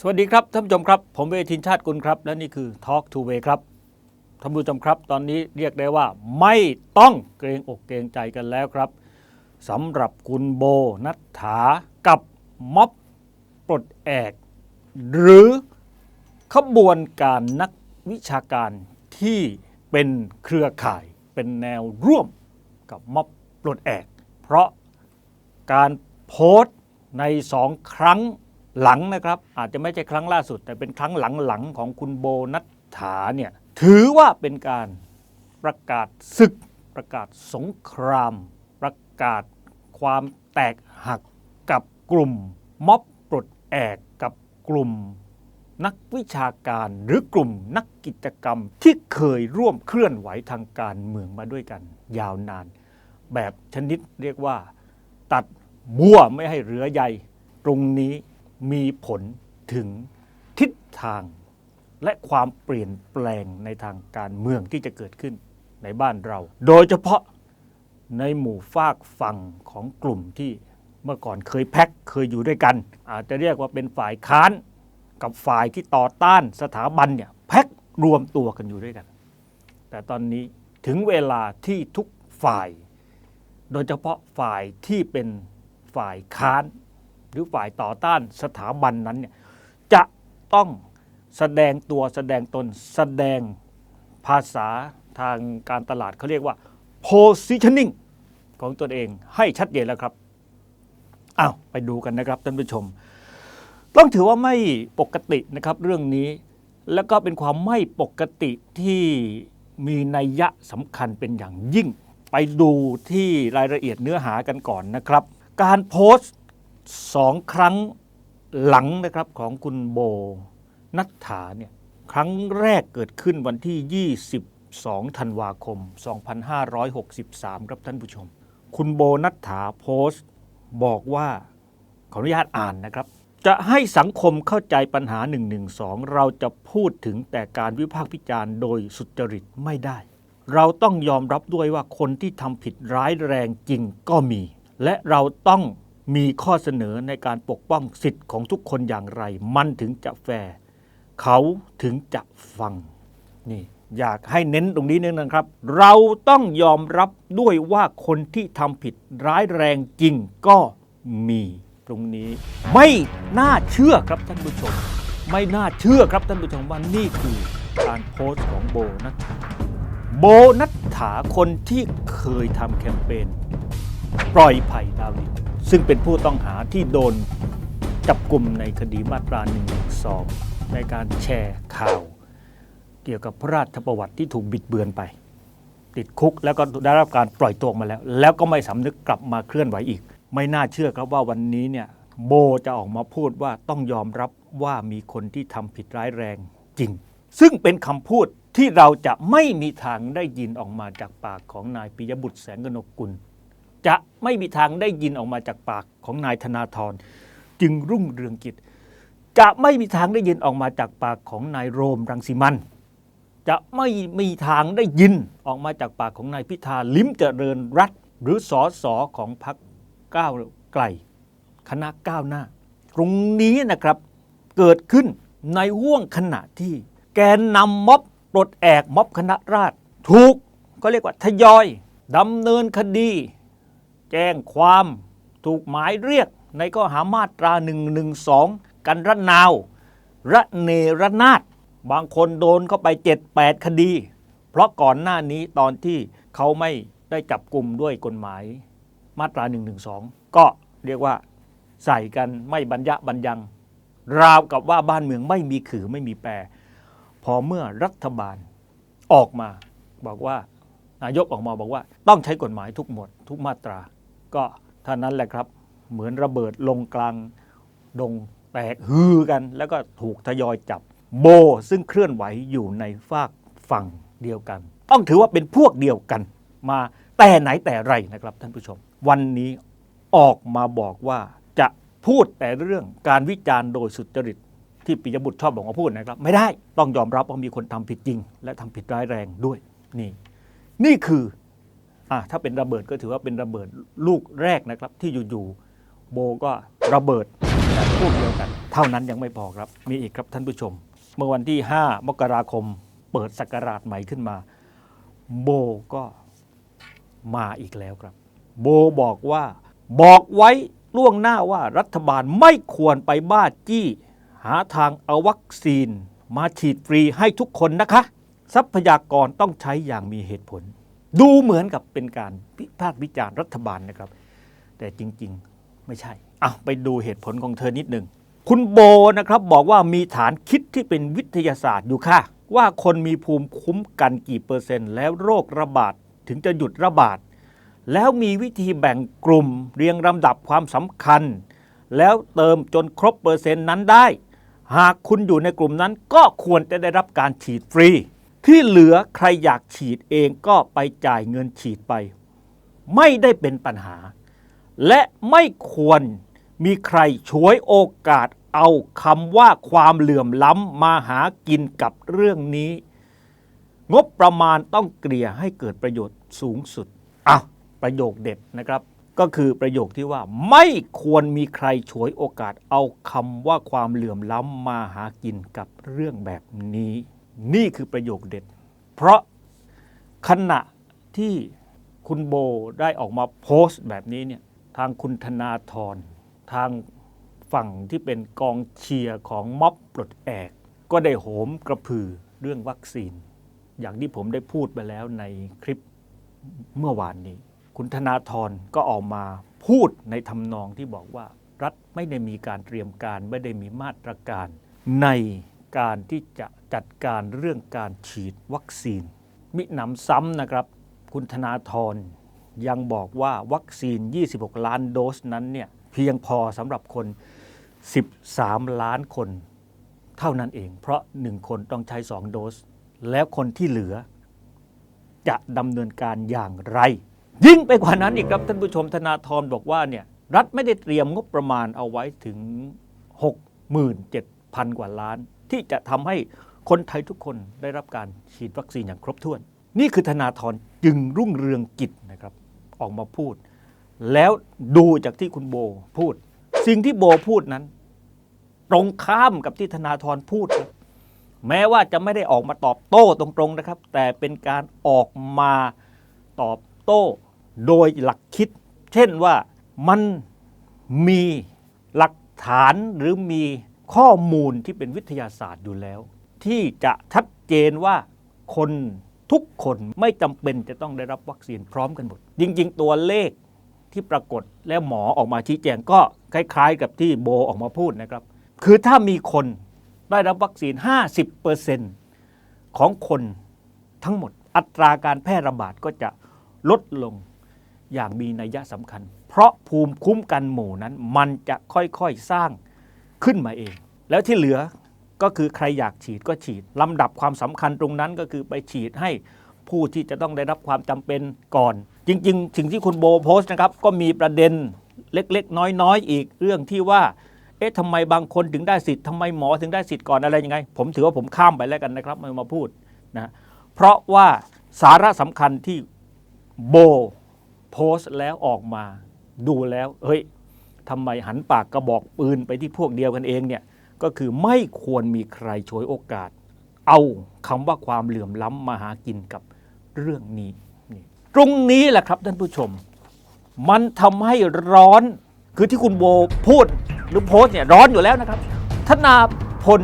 สวัสดีครับท่านผู้ชมครับ ผมเวทินชาติกุลครับ และนี่คือ Talk to Way ครับท่านผู้ชมครับ ตอนนี้เรียกได้ว่าไม่ต้องเกรงอกเกรงใจกันแล้วครับสำหรับคุณโบนัฐถากับม็อบปลดแอก หรือขบวนการนักวิชาการที่เป็นเครือข่ายเป็นแนวร่วมกับม็อบปลดแอก เพราะการโพสต์ในสองครั้ง หลังนะครับ อาจจะไม่ใช่ครั้งล่าสุด แต่เป็นครั้งหลังๆของคุณโบนัฐถาเนี่ยถือว่าเป็นการประกาศศึก ประกาศสงคราม ประกาศความแตกหักกับกลุ่มม็อบปลดแอกกับกลุ่มนักวิชาการหรือกลุ่มนักกิจกรรมที่เคยร่วมเคลื่อนไหวทางการเมืองมาด้วยกัน ยาวนาน แบบชนิดเรียกว่า ตัดบัวไม่ให้เหลือใยตรงนี้ มีผลถึงทิศทางและความเปลี่ยนแปลงในทางการเมืองที่จะเกิดขึ้นในบ้านเรา โดยเฉพาะในหมู่ฝากฝั่งของกลุ่มที่เมื่อก่อนเคยแพ็คเคยอยู่ด้วยกัน อาจจะเรียกว่าเป็นฝ่ายค้านกับฝ่ายที่ต่อต้านสถาบันเนี่ยแพ็ครวมตัวกันอยู่ด้วยกัน แต่ตอนนี้ถึงเวลาที่ทุกฝ่าย โดยเฉพาะฝ่ายที่เป็นฝ่ายค้าน หรือฝ่ายต่อต้านสถาบันนั้นเนี่ยจะต้องแสดงตัวแสดงตนแสดงภาษาทางการตลาดเขาเรียกว่า positioning ของตนเองให้ชัดเจนแล้วครับอ้าวไปดูกันนะครับท่านผู้ชม ต้องถือว่าไม่ปกตินะครับเรื่องนี้แล้วก็เป็นความไม่ปกติที่มีนัยยะสำคัญเป็นอย่างยิ่ง ไปดูที่รายละเอียดเนื้อหากันก่อนนะครับ การโพสต์ สองครั้งหลังนะครับของคุณโบนัฐถาเนี่ยครั้งแรกเกิดขึ้นวันที่ 22 ธันวาคม 2563 ครับท่านผู้ชม คุณโบนัฐถาโพสต์ บอกว่าขออนุญาตอ่านนะครับ จะให้สังคมเข้าใจปัญหา 112 เราจะพูดถึงแต่การวิพากษ์วิจารณ์โดยสุจริตไม่ได้ เราต้องยอมรับด้วยว่าคนที่ทำผิดร้ายแรงจริงก็มี และเราต้อง มีข้อเสนอในการปกป้องสิทธิ์ของทุกคนอย่างไร มันถึงจะแฟร์เขาถึงจะฟังนี่อยากให้เน้นตรงนี้นึงนะครับ เราต้องยอมรับด้วยว่าคนที่ทำผิดร้ายแรงจริงก็มีตรงนี้ ไม่น่าเชื่อครับท่านผู้ชม ไม่น่าเชื่อครับท่านผู้ชมว่านี่คือการโพสต์ของโบนัฐถาโบนัฐถาคนที่เคยทำแคมเปญปล่อยไผ่ดาวดิน ซึ่งเป็นผู้ต้องหาที่โดนจับกลุ่มในคดีมาตรา1นึในการแชร์ข่าว เกี่ยวกับพระราชประวัติที่ถูกบิดเบือนไป ติดคุกแล้วก็ได้รับการปล่อยตัวมาแล้ว แล้วก็ไม่สำนึกกลับมาเคลื่อนไหวอีก ไม่น่าเชื่อครับว่าวันนี้เนี่ยโบจะออกมาพูดว่าต้องยอมรับว่ามีคนที่ทำผิดร้ายแรงจริง ซึ่งเป็นคำพูดที่เราจะไม่มีทางได้ยินออกมาจากปากของนายปิยบุตรแสงกนกุล จะไม่มีทางได้ยินออกมาจากปากของนายธนาธรจึงรุ่งเรืองกิจ จะไม่มีทางได้ยินออกมาจากปากของนายโรมรังสิมันจะไม่มีทางได้ยินออกมาจากปากของนายพิธาลิ้มเจริญรัตหรือสอสอของพรรคก้าวไกล คณะก้าวหน้า ตรงนี้นะครับเกิดขึ้นในห่วงขณะที่ แกนนำม็อบปลดแอกม็อบคณะราษฎรถูกก็เรียกว่าทยอยดำเนินคดี จ้งความถูกหมายเรียกในข้อหามาตรา 112 กันระนาว ระเนระนาดบางคนโดนเข้าไป 7-8 คดี เพราะก่อนหน้านี้ตอนที่เขาไม่ได้จับกลุ่มด้วยกฎหมายมาตรา 112 ก็เรียกว่าใส่กันไม่บรรยะบรรยัง ราวกับว่าบ้านเมืองไม่มีขือไม่มีแปร พอเมื่อรัฐบาลออกมาบอกว่านายกออกมาบอกว่า ต้องใช้กฎหมายทุกหมวดทุกมาตรา ก็เท่านั้นแหละครับ เหมือนระเบิดลงกลางดงแตกฮือกัน แล้วก็ถูกทยอยจับโบซึ่งเคลื่อนไหวอยู่ในฝากฝั่งเดียวกัน ต้องถือว่าเป็นพวกเดียวกัน มาแต่ไหนแต่ไรนะครับท่านผู้ชม วันนี้ออกมาบอกว่าจะพูดแต่เรื่องการวิจารณ์โดยสุจริตที่ปิยบุตรชอบบอกว่าพูดนะครับ ไม่ได้ต้องยอมรับว่ามีคนทำผิดจริง และทำผิดร้ายแรงด้วยนี่ นี่คือ อะถ้าเป็นระเบิดก็ถือว่าเป็นระเบิดลูกแรกนะครับ ที่อยู่ๆโบก็ระเบิดแบบพวกเดียวกัน เท่านั้นยังไม่พอครับ มีอีกครับท่านผู้ชม เมื่อวันที่ 5 มกราคม เปิดศักราชใหม่ขึ้นมา โบก็มาอีกแล้วครับ โบบอกว่า บอกไว้ล่วงหน้าว่ารัฐบาลไม่ควรไปบ้าจี้ หาทางเอาวัคซีน มาฉีดฟรีให้ทุกคนนะคะ ทรัพยากรต้องใช้อย่างมีเหตุผล ดูเหมือนกับเป็นการวิพากษ์วิจารณ์รัฐบาลนะครับ แต่จริงๆไม่ใช่อะไปดูเหตุผลของเธอนิดหนึ่งคุณโบนะครับบอกว่ามีฐานคิดที่เป็นวิทยาศาสตร์อยู่ค่ะ ว่าคนมีภูมิคุ้มกันกี่เปอร์เซ็นต์ แล้วโรคระบาดถึงจะหยุดระบาด แล้วมีวิธีแบ่งกลุ่มเรียงลำดับความสำคัญ แล้วเติมจนครบเปอร์เซ็นต์นั้นได้ หากคุณอยู่ในกลุ่มนั้นก็ควรจะได้รับการฉีดฟรี ที่เหลือใครอยากฉีดเองก็ไปจ่ายเงินฉีดไป ไม่ได้เป็นปัญหา และไม่ควรมีใครฉวยโอกาสเอาคำว่าความเหลื่อมล้ำมาหากินกับเรื่องนี้ งบประมาณต้องเกลี่ยให้เกิดประโยชน์สูงสุดอะประโยคเด็ดนะครับ ก็คือประโยคที่ว่าไม่ควรมีใครฉวยโอกาสเอาคำว่าความเหลื่อมล้ำมาหากินกับเรื่องแบบนี้ นี่คือประโยคเด็ด เพราะขณะที่คุณโบได้ออกมาโพสต์แบบนี้เนี่ยทางคุณธนาธรทางฝั่งที่เป็นกองเชียร์ของม็อบปลดแอก ก็ได้โหมกระพือเรื่องวัคซีน อย่างที่ผมได้พูดไปแล้วในคลิปเมื่อวานนี้ คุณธนาธรก็ออกมาพูดในทำนองที่บอกว่า รัฐไม่ได้มีการเตรียมการไม่ได้มีมาตรการในการที่จะ จัดการเรื่องการฉีดวัคซีน มิหนำซ้ำนะครับ คุณธนาธรยังบอกว่าวัคซีน 26 ล้านโดสนั้นเนี่ยเพียงพอสำหรับคน 13 ล้านคน เท่านั้นเอง เพราะ 1 คนต้องใช้ 2 โดส แล้วคนที่เหลือ จะดำเนินการอย่างไร ยิ่งไปกว่านั้นอีกครับท่านผู้ชมธนาธรบอกว่าเนี่ยรัฐไม่ได้เตรียมงบประมาณเอาไว้ถึง 67,000 กว่าล้าน ที่จะทำให้ คนไทยทุกคนได้รับการฉีดวัคซีนอย่างครบถ้วน นี่คือธนาธรจึงรุ่งเรืองกิจนะครับออกมาพูด แล้วดูจากที่คุณโบพูด สิ่งที่โบพูดนั้น ตรงข้ามกับที่ธนาธรพูดครับแม้ว่าจะไม่ได้ออกมาตอบโต้ตรงๆนะครับ แต่เป็นการออกมาตอบโต้โดยหลักคิด เช่นว่ามันมีหลักฐานหรือมีข้อมูลที่เป็นวิทยาศาสตร์อยู่แล้ว ที่จะชัดเจนว่าคนทุกคนไม่จำเป็นจะต้องได้รับวัคซีนพร้อมกันหมด จริง ๆ ตัวเลขที่ปรากฏแล้วหมอออกมาชี้แจงก็คล้าย ๆ กับที่โบออกมาพูดนะครับ คือถ้ามีคนได้รับวัคซีน 50%ของคนทั้งหมด อัตราการแพร่ระบาดก็จะลดลงอย่างมีนัยยะสำคัญ เพราะภูมิคุ้มกันหมู่นั้นมันจะค่อยๆสร้างขึ้นมาเอง แล้วที่เหลือ ก็คือใครอยากฉีดก็ฉีดลำดับความสำคัญตรงนั้นก็คือไปฉีดให้ผู้ที่จะต้องได้รับความจำเป็นก่อน จริงๆสิ่งที่คุณโบโพสต์นะครับ ก็มีประเด็นเล็ก ๆ น้อยๆอีกเรื่องที่ว่าเอ๊ะทำไมบางคนถึงได้สิทธิ์ทำไมหมอถึงได้สิทธิ์ก่อนอะไรยังไง ผมถือว่าผมข้ามไปแล้วกันนะครับไม่มาพูดนะเพราะว่าสาระสำคัญที่โบโพสต์แล้วออกมาดูแล้วเฮ้ยทำไมหันปากกระบอกปืนไปที่พวกเดียวกันเองเนี่ย ก็คือไม่ควรมีใครฉวยโอกาส เอาคำว่าความเหลื่อมล้ำมาหากินกับเรื่องนี้ ตรงนี้แหละครับท่านผู้ชม มันทำให้ร้อนคือที่คุณโบพูดหรือโพสเนี่ยร้อนอยู่แล้วนะครับ ธนาพล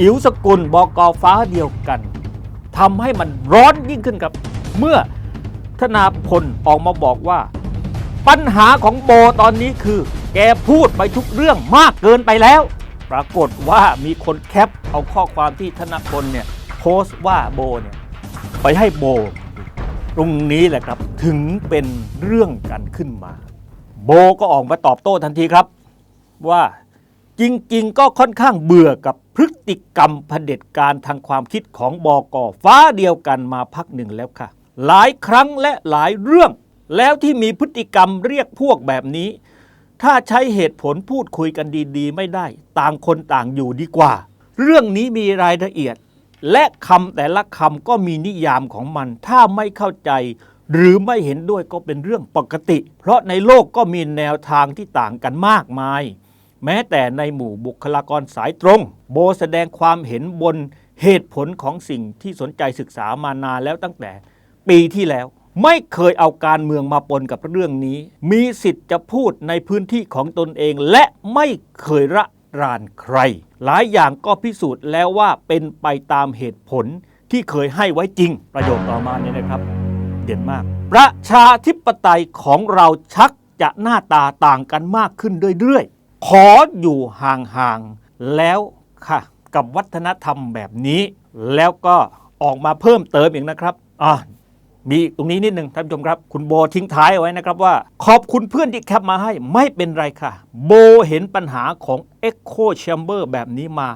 อิ๋วสกุลบอกอฟ้าเดียวกันทำให้มันร้อนยิ่งขึ้นครับ เมื่อธนาพลออกมาบอกว่า ปัญหาของโบตอนนี้คือ แกพูดไปทุกเรื่องมากเกินไปแล้ว ปรากฏว่ามีคนแคปเอาข้อความที่ธนพลเนี่ยโพสต์ว่าโบเนี่ยไปให้โบ ตรงนี้แหละครับถึงเป็นเรื่องกันขึ้นมา โบก็ออกมาตอบโต้ทันทีครับ ว่าจริงๆ ก็ค่อนข้างเบื่อกับพฤติกรรมเผด็จการทางความคิดของบอกอฟ้าเดียวกันมาพักหนึ่งแล้วค่ะ หลายครั้งและหลายเรื่องแล้วที่มีพฤติกรรมเรียกพวกแบบนี้ ถ้าใช้เหตุผลพูดคุยกันดีๆ ไม่ได้ ต่างคนต่างอยู่ดีกว่า เรื่องนี้มีรายละเอียด และคำแต่ละคำก็มีนิยามของมัน ถ้าไม่เข้าใจ หรือไม่เห็นด้วยก็เป็นเรื่องปกติ เพราะในโลกก็มีแนวทางที่ต่างกันมากมาย แม้แต่ในหมู่บุคลากรสายตรง โบแสดงความเห็นบนเหตุผลของสิ่งที่สนใจศึกษามานานแล้วตั้งแต่ปีที่แล้ว ไม่เคยเอาการเมืองมาปนกับเรื่องนี้ มีสิทธิ์จะพูดในพื้นที่ของตนเอง และไม่เคยระรานใคร หลายอย่างก็พิสูจน์แล้วว่าเป็นไปตามเหตุผลที่เคยให้ไว้จริง ประโยคต่อมาเนี่ยนะครับ เด่นมาก ประชาธิปไตยของเราชักจะหน้าตาต่างกันมากขึ้นเรื่อยๆ ขออยู่ห่างๆ แล้วค่ะ กับวัฒนธรรมแบบนี้ แล้วก็ออกมาเพิ่มเติมอีกนะครับอ่า มีตรงนี้นิดหนึ่งท่านผู้ชมครับ คุณโบทิ้งท้ายเอาไว้นะครับว่า ขอบคุณเพื่อนที่แคปมาให้ไม่เป็นไรค่ะ โบเห็นปัญหาของ Echo Chamber แบบนี้มา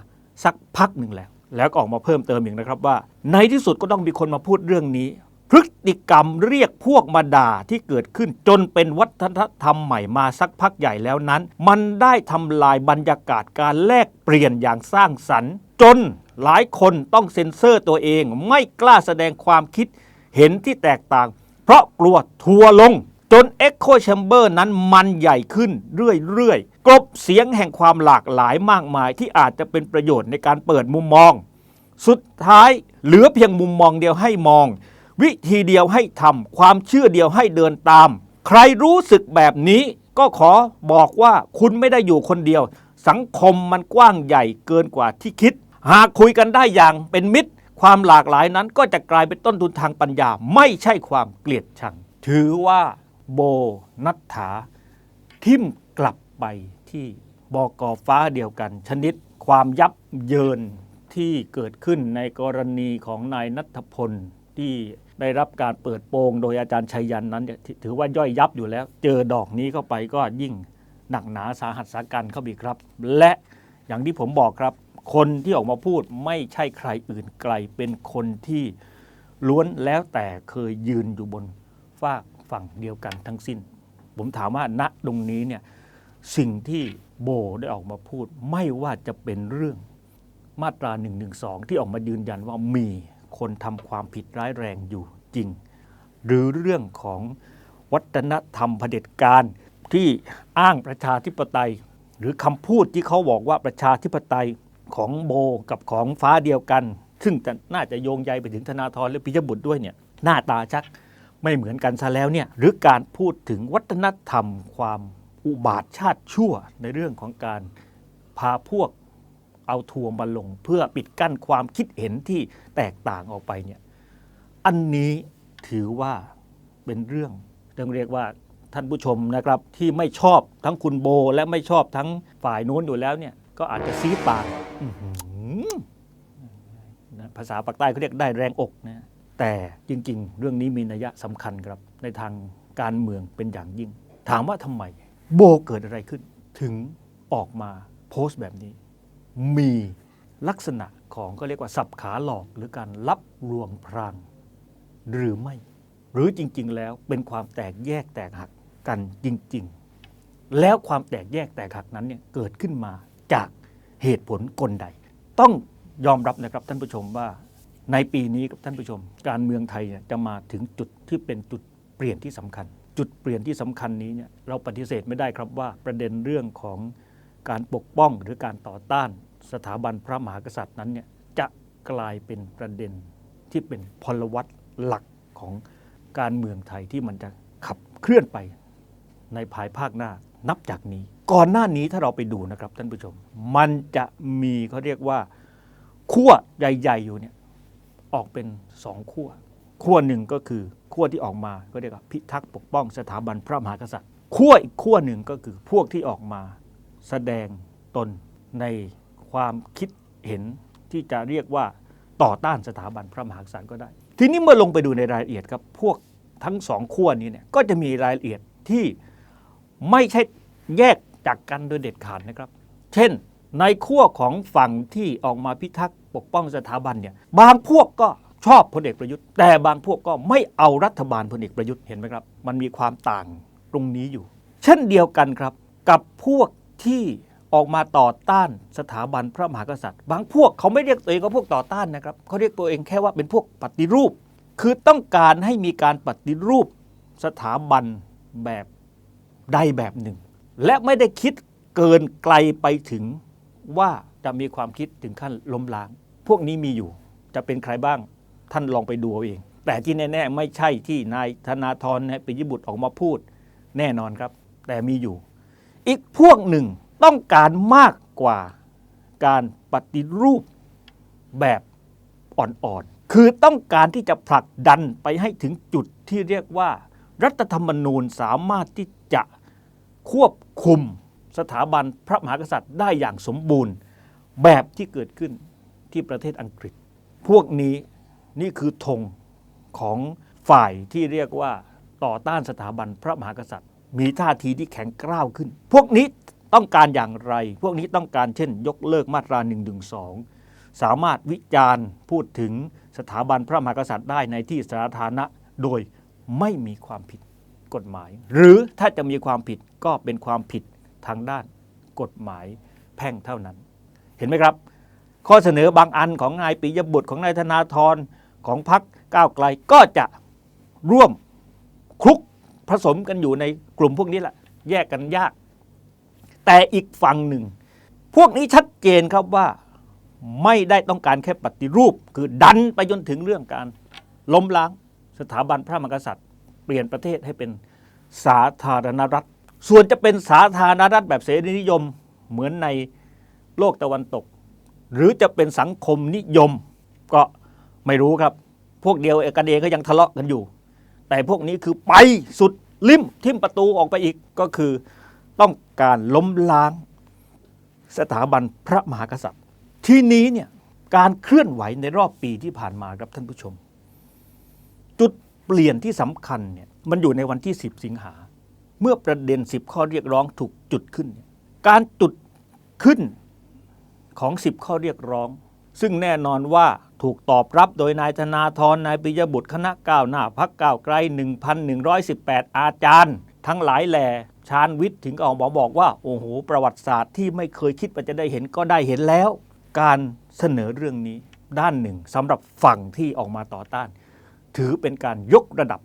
สักพักหนึ่งแล้ว แล้วก็ออกมาเพิ่มเติมอีกนะครับว่า ในที่สุดก็ต้องมีคนมาพูดเรื่องนี้ พฤติกรรมเรียกพวกมาด่าที่เกิดขึ้นจนเป็นวัฒนธรรมใหม่มาสักพักใหญ่แล้วนั้น มันได้ทำลายบรรยากาศการแลกเปลี่ยนอย่างสร้างสรรค์ จนหลายคนต้องเซ็นเซอร์ตัวเอง ไม่กล้าแสดงความคิด เห็นที่แตกต่าง เพราะกลัวทัวลง จน Echo Chamber นั้นมันใหญ่ขึ้นเรื่อยๆ กลบเสียงแห่งความหลากหลายมากมายที่อาจจะเป็นประโยชน์ในการเปิดมุมมอง สุดท้ายเหลือเพียงมุมมองเดียวให้มอง วิธีเดียวให้ทำความเชื่อเดียวให้เดินตาม ใครรู้สึกแบบนี้ก็ขอบอกว่าคุณไม่ได้อยู่คนเดียว สังคมมันกว้างใหญ่เกินกว่าที่คิด หากคุยกันได้อย่างเป็นมิตร ความหลากหลายนั้นก็จะกลายเป็นต้นทุนทางปัญญา ไม่ใช่ความเกลียดชัง ถือว่าโบนัทธาทิมกลับไปที่บกฟ้าเดียวกัน ชนิดความยับเยินที่เกิดขึ้นในกรณีของนายนัทพลที่ได้รับการเปิดโปงโดยอาจารย์ชัยยันนั้นถือว่าย่อยยับอยู่แล้ว เจอดอกนี้เข้าไปก็ยิ่งหนักหนาสาหัสสากันเข้าไปอีครับ และอย่างที่ผมบอกครับ คนที่ออกมาพูดไม่ใช่ใครอื่นไกล เป็นคนที่ล้วนแล้วแต่เคยยืนอยู่บนฝากฝั่งเดียวกันทั้งสิ้น ผมถามว่าณตรงนี้เนี่ยสิ่งที่โบได้ออกมาพูด ไม่ว่าจะเป็นเรื่องมาตรา1นึที่ออกมายืนยันว่ามีคนทำความผิดร้ายแรงอยู่จริง หรือเรื่องของวัฒนธรรมเผด็จการที่อ้างประชาธิปไตย หรือคำพูดที่เขาบอกว่าประชาธิปไตย ของโบกับของฟ้าเดียวกัน ซึ่งน่าจะโยงใยไปถึงธนาธรและปิยบุตรด้วยเนี่ยหน้าตาชักไม่เหมือนกันซะแล้วเนี่ยหรือการพูดถึงวัฒนธรรม ความอุบาทชาติชั่วในเรื่องของการพาพวกเอาทัวร์มาลง เพื่อปิดกั้นความคิดเห็นที่แตกต่างออกไปเนี่ยอันนี้ถือว่าเป็นเรื่องต้องเรียกว่าท่านผู้ชมนะครับที่ไม่ชอบทั้งคุณโบและไม่ชอบทั้งฝ่ายโน้นอยู่แล้วเนี่ยก็อาจจะซีดปาก ภาษาปากใต้เขาเรียกได้แรงอกนะแต่จริง ๆ เรื่องนี้มีนัยสำคัญครับ ในทางการเมืองเป็นอย่างยิ่ง ถามว่าทำไม โบเกิดอะไรขึ้น ถึงออกมาโพสต์แบบนี้ มีลักษณะของก็เรียกว่าสับขาหลอกหรือการรับลวงพรางหรือไม่ หรือจริง ๆ แล้วเป็นความแตกแยกแตกหักกันจริง ๆ แล้วความแตกแยกแตกหักนั้นเนี่ยเกิดขึ้นมาจาก เหตุผลกลใด ต้องยอมรับนะครับท่านผู้ชมว่าในปีนี้ครับท่านผู้ชม การเมืองไทยเนี่ยจะมาถึงจุดที่เป็นจุดเปลี่ยนที่สำคัญ จุดเปลี่ยนที่สำคัญนี้เนี่ยเราปฏิเสธไม่ได้ครับว่าประเด็นเรื่องของการปกป้องหรือการต่อต้านสถาบันพระมหากษัตริย์นั้นเนี่ยจะกลายเป็นประเด็นที่เป็นพลวัตหลักของการเมืองไทยที่มันจะขับเคลื่อนไปในภายภาคหน้า นับจากนี้ ก่อนหน้านี้ถ้าเราไปดูนะครับท่านผู้ชม มันจะมีเขาเรียกว่าขั้วใหญ่ๆอยู่เนี่ยออกเป็นสองขั้วขั้วหนึ่งก็คือขั้วที่ออกมาก็เรียกว่าพิทักษ์ปกป้องสถาบันพระมหากษัตริย์ขั้วอีกขั้วหนึ่งก็คือพวกที่ออกมาแสดงตนในความคิดเห็นที่จะเรียกว่าต่อต้านสถาบันพระมหากษัตริย์ก็ได้ ทีนี้เมื่อลงไปดูในรายละเอียดครับพวกทั้งสองขั้วนี้เนี่ยก็จะมีรายละเอียดที่ ไม่ใช่แยกจากกันโดยเด็ดขาดนะครับ เช่น ในขั้วของฝั่งที่ออกมาพิทักษ์ปกป้องสถาบันเนี่ยบางพวกก็ชอบพลเอกประยุทธ์ แต่บางพวกก็ไม่เอารัฐบาลพลเอกประยุทธ์เห็นไหมครับ มันมีความต่างตรงนี้อยู่ เช่นเดียวกันครับกับพวกที่ออกมาต่อต้านสถาบันพระมหากษัตริย์ บางพวกเขาไม่เรียกตัวเองว่าพวกต่อต้านนะครับเขาเรียกตัวเองแค่ว่าเป็นพวกปฏิรูป คือต้องการให้มีการปฏิรูปสถาบันแบบ ใดแบบหนึ่ง และไม่ได้คิดเกินไกลไปถึงว่าจะมีความคิดถึงขั้นล้มล้าง พวกนี้มีอยู่จะเป็นใครบ้างท่านลองไปดูเอาเอง แต่ที่แน่ๆไม่ใช่ที่นายธนาธรเนี่ยปิยบุตรออกมาพูดแน่นอนครับ แต่มีอยู่ อีกพวกหนึ่งต้องการมากกว่าการปฏิรูปแบบอ่อนๆ คือต้องการที่จะผลักดันไปให้ถึงจุดที่เรียกว่า รัฐธรรมนูญสามารถที่ จะควบคุมสถาบันพระมหากษัตริย์ได้อย่างสมบูรณ์แบบที่เกิดขึ้นที่ประเทศอังกฤษ พวกนี้นี่คือธงของฝ่ายที่เรียกว่าต่อต้านสถาบันพระมหากษัตริย์ มีท่าทีที่แข็งกร้าวขึ้น พวกนี้ต้องการอย่างไร พวกนี้ต้องการเช่น ยกเลิกมาตรา1นึสามารถวิจารณ์พูดถึงสถาบันพระมหากษัตริย์ได้ในที่สาธารณะโดยไม่มีความผิด กฎหมาย หรือถ้าจะมีความผิดก็เป็นความผิดทางด้านกฎหมายแพ่งเท่านั้น เห็นไหมครับ ข้อเสนอบางอันของนายปิยบุตรของนายธนาธรของพรรคก้าวไกลก็จะร่วมคลุกผสมกันอยู่ในกลุ่มพวกนี้แหละแยกกันยาก แต่อีกฝั่งหนึ่ง พวกนี้ชัดเจนครับว่าไม่ได้ต้องการแค่ปฏิรูป คือดันไปจนถึงเรื่องการล้มล้างสถาบันพระมหากษัตริย์ เปลี่ยนประเทศให้เป็นสาธารณรัฐ ส่วนจะเป็นสาธารณรัฐแบบเสรีนิยมเหมือนในโลกตะวันตก หรือจะเป็นสังคมนิยมก็ไม่รู้ครับ พวกเดียวกันเองก็ยังทะเลาะกันอยู่ แต่พวกนี้คือไปสุดลิมทิมประตูออกไปอีกก็คือต้องการล้มล้าง สถาบันพระมหากษัตริย์ ที่นี้เนี่ยการเคลื่อนไหวในรอบปีที่ผ่านมาครับท่านผู้ชม เปลี่ยนที่สำคัญเนี่ยมันอยู่ในวันที่ 10 สิงหา เมื่อประเด็น 10 ข้อเรียกร้องถูกจุดขึ้นนการจุดขึ้นของ 10 ข้อเรียกร้อง ซึ่งแน่นอนว่าถูกตอบรับโดยนายธนาธรนายปิยบุตรคณะก้าวหน้าพักก้าวไกล 1,118 อาจารย์ ทั้งหลายแหล่ชาญวิทย์ถึงออกมาบอกว่า โอ้โห ประวัติศาสตร์ที่ไม่เคยคิดว่าจะได้เห็นก็ได้เห็นแล้ว การเสนอเรื่องนี้ด้านหนึ่งสำหรับฝั่งที่ออกมาต่อต้าน ถือเป็นการยกระดับ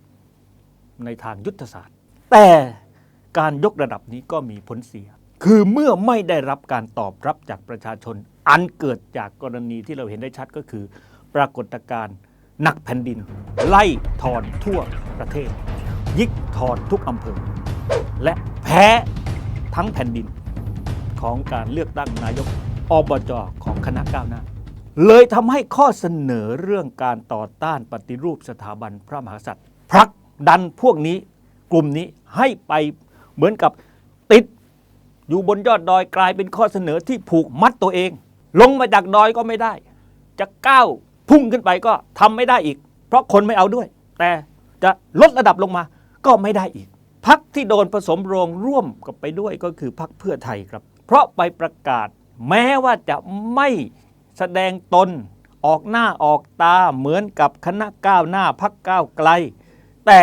ในทางยุทธศาสตร์ แต่การยกระดับนี้ก็มีผลเสีย คือเมื่อไม่ได้รับการตอบรับจากประชาชน อันเกิดจากกรณีที่เราเห็นได้ชัดก็คือ ปรากฏการณ์หนักแผ่นดิน ไล่ถอนทั่วประเทศ ยิกถอนทุกอำเภอ และแพ้ทั้งแผ่นดินของการเลือกตั้งนายกอบจของคณะก้าวหน้า เลยทำให้ข้อเสนอเรื่องการต่อต้านปฏิรูปสถาบันพระมหากษัตริย์ผลักดันพวกนี้กลุ่มนี้ให้ไปเหมือนกับติดอยู่บนยอดดอยกลายเป็นข้อเสนอที่ผูกมัดตัวเอง ลงมาจากดอยก็ไม่ได้ จะก้าวพุ่งขึ้นไปก็ทำไม่ได้อีก เพราะคนไม่เอาด้วย แต่จะลดระดับลงมาก็ไม่ได้อีกพักที่โดนผสมโรงร่วมกับไปด้วยก็คือพักเพื่อไทยครับ เพราะไปประกาศแม้ว่าจะไม่ แสดงตนออกหน้าออกตาเหมือนกับคณะก้าวหน้าพักก้าวไกล แต่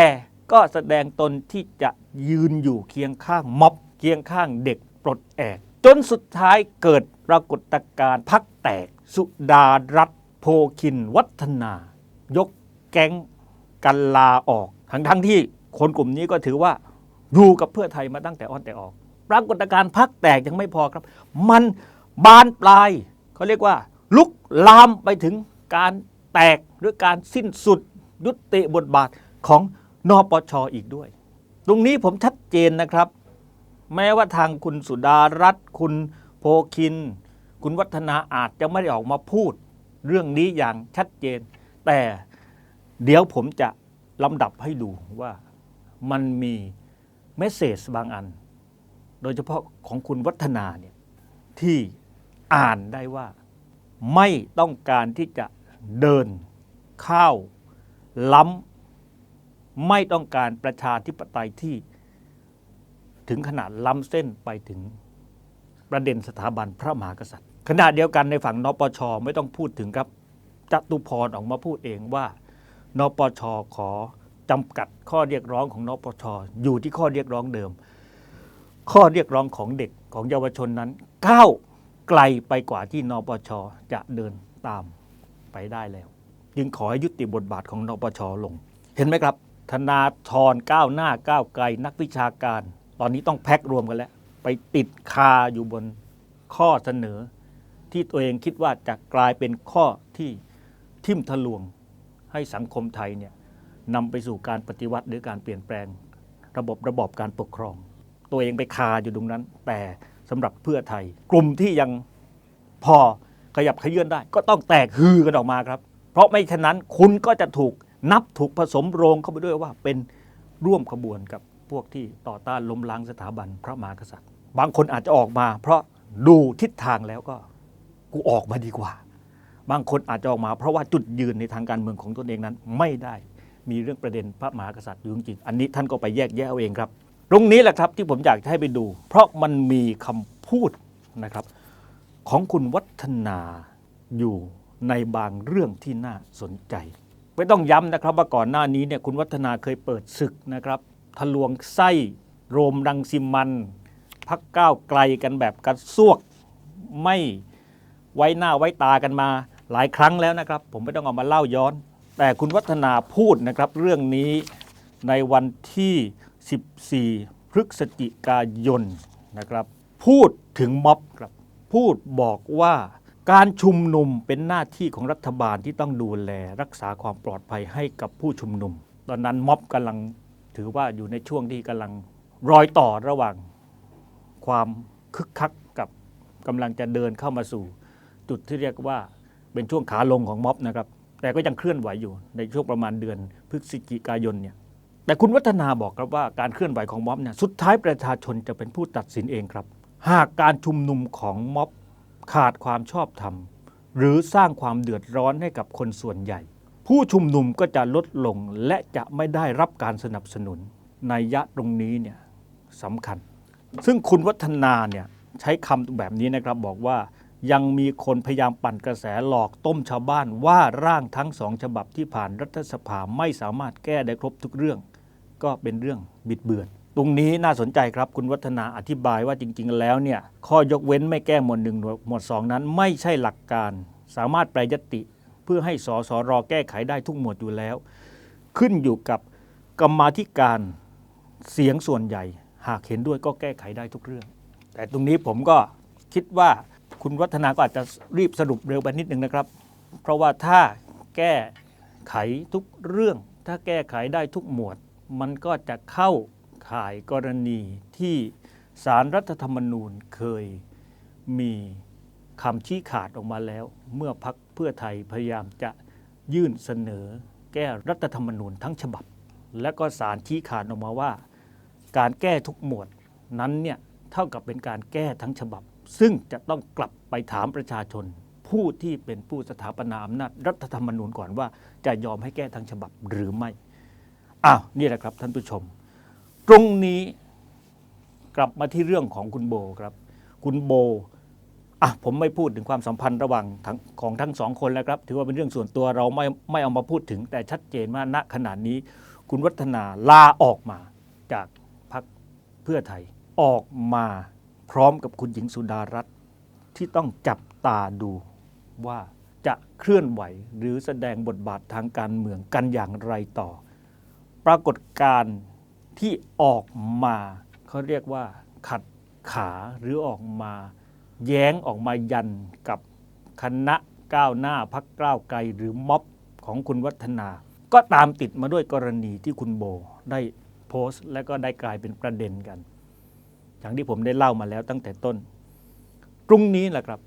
ก็แสดงตนที่จะยืนอยู่เคียงข้างม็อบเคียงข้างเด็กปลดแอก จนสุดท้ายเกิดปรากฏการณ์พักแตก สุดารัตโพคินวัฒนา ยกแก๊งกันลาออกทั้งทั้งที่คนกลุ่มนี้ก็ถือว่าอยู่กับเพื่อไทยมาตั้งแต่อ้อนแต่ออก ปรากฏการณ์พักแตกยังไม่พอครับ มันบานปลายเขาเรียกว่า ลุกลามไปถึงการแตกหรือการสิ้นสุดยุติบทบาทของนปชอีกด้วย ตรงนี้ผมชัดเจนนะครับ แม้ว่าทางคุณสุดารัตน์คุณโพคิน คุณวัฒนาอาจจะไม่ได้ออกมาพูด เรื่องนี้อย่างชัดเจน แต่เดี๋ยวผมจะลำดับให้ดูว่ามันมีเมสเซจบางอัน โดยเฉพาะของคุณวัฒนาเนี่ยที่อ่านได้ว่า ไม่ต้องการที่จะเดินข้าวล้ำไม่ต้องการประชาธิปไตยที่ถึงขนาดล้ำเส้นไปถึงประเด็นสถาบันพระมหากษัตริย์ ขณะเดียวกันในฝั่งนปชไม่ต้องพูดถึงครับจตุพรออกมาพูดเองว่า นปชขอจำกัดข้อเรียกร้องของนปชอยู่ที่ข้อเรียกร้องเดิม ข้อเรียกร้องของเด็กของเยาวชนนั้นก้าว ไกลไปกว่าที่นปชจะเดินตามไปได้แล้ว จึงขอให้ยุติบทบาทของนปชลง เห็นไหมครับ ธนาธรก้าวหน้าก้าวไกลนักวิชาการ ตอนนี้ต้องแพ็ครวมกันแล้ว ไปติดคาอยู่บนข้อเสนอ ที่ตัวเองคิดว่าจะกลายเป็นข้อที่ทิ่มทะลวงให้สังคมไทยเนี่ยนำไปสู่การปฏิวัติหรือการเปลี่ยนแปลง ระบบระบอบการปกครอง ตัวเองไปคาอยู่ตรงนั้น แต่ สำหรับเพื่อไทย กลุ่มที่ยังพอขยับขยื่นได้ ก็ต้องแตกฮือกันออกมาครับ เพราะไม่ฉะนั้นคุณก็จะถูกนับถูกผสมโรงเข้าไปด้วยว่าเป็นร่วมขบวนกับพวกที่ต่อต้านล้มล้างสถาบันพระมหากษัตริย์ บางคนอาจจะออกมา เพราะดูทิศทางแล้วก็กูออกมาดีกว่า บางคนอาจจะออกมา เพราะว่าจุดยืนในทางการเมืองของตนเองนั้นไม่ได้มีเรื่องประเด็นพระมหากษัตริย์อยู่จริงอันนี้ท่านก็ไปแยกแยะเอาเองครับ ตรงนี้แหละครับที่ผมอยากจะให้ไปดู เพราะมันมีคำพูดนะครับ ของคุณวัฒนาอยู่ในบางเรื่องที่น่าสนใจ ไม่ต้องย้ำนะครับว่าก่อนหน้านี้เนี่ยคุณวัฒนาเคยเปิดศึกนะครับทะลวงไส้โรมรังสิมันพักก้าวไกลกันแบบกระซวกไม่ไว้หน้าไว้ตากันมาหลายครั้งแล้วนะครับ ผมไม่ต้องเอามาเล่าย้อน แต่คุณวัฒนาพูดนะครับเรื่องนี้ในวันที่ 14 พฤศจิกายนนะครับ พูดถึงม็อบครับ พูดบอกว่าการชุมนุมเป็นหน้าที่ของรัฐบาลที่ต้องดูแลรักษาความปลอดภัยให้กับผู้ชุมนุม ตอนนั้นม็อบกำลังถือว่าอยู่ในช่วงที่กำลังรอยต่อระหว่างความคึกคักกับกำลังจะเดินเข้ามาสู่ จุดที่เรียกว่าเป็นช่วงขาลงของม็อบนะครับ แต่ก็ยังเคลื่อนไหวอยู่ในช่วงประมาณเดือนพฤศจิกายนเนี่ย แต่คุณวัฒนาบอกครับว่าการเคลื่อนไหวของม็อบเนี่ยสุดท้ายประชาชนจะเป็นผู้ตัดสินเองครับ หากการชุมนุมของม็อบขาดความชอบธรรม หรือสร้างความเดือดร้อนให้กับคนส่วนใหญ่ ผู้ชุมนุมก็จะลดลงและจะไม่ได้รับการสนับสนุนในยะตรงนี้เนี่ยสำคัญ ซึ่งคุณวัฒนาเนี่ยใช้คำแบบนี้นะครับบอกว่ายังมีคนพยายามปั่นกระแสหลอกต้มชาวบ้านว่าร่างทั้งสองฉบับที่ผ่านรัฐสภาไม่สามารถแก้ได้ครบทุกเรื่อง ก็เป็นเรื่องบิดเบือน ตรงนี้น่าสนใจครับคุณวัฒนาอธิบายว่าจริง ๆ แล้วเนี่ยข้อยกเว้นไม่แก้หมวดหนึ่งหมวดสองนั้น ไม่ใช่หลักการ สามารถแปลยติเพื่อให้สสรแก้ไขได้ทุกหมวดอยู่แล้ว ขึ้นอยู่กับกรรมาธิการเสียงส่วนใหญ่ หากเห็นด้วยก็แก้ไขได้ทุกเรื่อง แต่ตรงนี้ผมก็คิดว่าคุณวัฒนาก็อาจจะรีบสรุปเร็วไปนิดนึงนะครับ เพราะว่าถ้าแก้ไขทุกเรื่อง ถ้าแก้ไขได้ทุกหมวด มันก็จะเข้าข่ายกรณีที่สารรัฐธรรมนูญเคยมีคำชี้ขาดออกมาแล้ว เมื่อพักเพื่อไทยพยายามจะยื่นเสนอแก้รัฐธรรมนูญทั้งฉบับ และก็สารชี้ขาดออกมาว่า การแก้ทุกหมวดนั้นเนี่ยเท่ากับเป็นการแก้ทั้งฉบับ ซึ่งจะต้องกลับไปถามประชาชน ผู้ที่เป็นผู้สถาปนาอำนาจรัฐธรรมนูญก่อนว่าจะยอมให้แก้ทั้งฉบับหรือไม่ อ้าวนี่แหละครับท่านผู้ชม ตรงนี้กลับมาที่เรื่องของคุณโบครับ คุณโบอะผมไม่พูดถึงความสัมพันธ์ระหว่างทั้งของทั้งสองคนแล้วครับ ถือว่าเป็นเรื่องส่วนตัวเราไม่ไม่เอามาพูดถึง แต่ชัดเจนว่าณขณะนี้ คุณวัฒนาลาออกมาจากพรรคเพื่อไทยออกมาพร้อมกับคุณหญิงสุดารัตน์ที่ต้องจับตาดูว่าจะเคลื่อนไหวหรือแสดงบทบาททางการเมืองกันอย่างไรต่อ ปรากฏการณ์ที่ออกมาเขาเรียกว่าขัดขาหรือออกมาแย้งออกมายันกับคณะก้าวหน้าพักก้าวไกลหรือม็อบของคุณวัฒนา ก็ตามติดมาด้วยกรณีที่คุณโบได้โพสต์ และก็ได้กลายเป็นประเด็นกัน อย่างที่ผมได้เล่ามาแล้วตั้งแต่ต้น ตรงนี้แหละครับ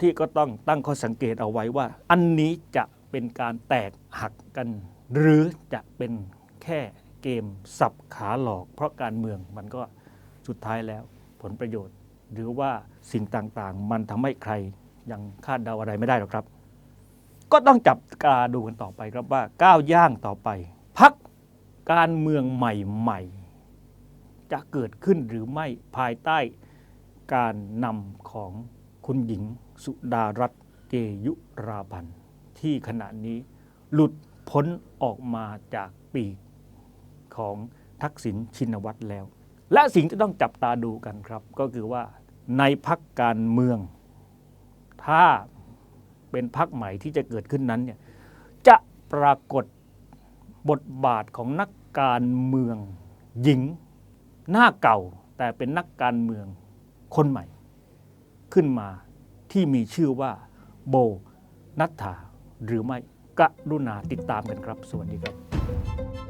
ที่ก็ต้องตั้งข้อสังเกตเอาไว้ว่า อันนี้จะเป็นการแตกหักกัน หรือจะเป็น แค่เกมสับขาหลอก เพราะการเมืองมันก็สุดท้ายแล้วผลประโยชน์ หรือว่าสิ่งต่างๆ มันทำให้ใครยังคาดเดาอะไรไม่ได้หรอกครับ ก็ต้องจับตาดูกันต่อไปครับว่าก้าวย่างต่อไปพักการเมืองใหม่ๆ จะเกิดขึ้นหรือไม่ภายใต้การนำของคุณหญิงสุดารัตน์เกยุราพันธ์ที่ขณะนี้หลุดพ้นออกมาจากปีก ของทักษิณชินวัตรแล้ว และสิ่งที่ต้องจับตาดูกันครับ ก็คือว่าในพักการเมือง ถ้าเป็นพักใหม่ที่จะเกิดขึ้นนั้นเนี่ยจะปรากฏบทบาทของนักการเมืองหญิงหน้าเก่า แต่เป็นนักการเมืองคนใหม่ ขึ้นมาที่มีชื่อว่าโบนัทธาหรือไม่กรุณาติดตามกันครับ สวัสดีครับ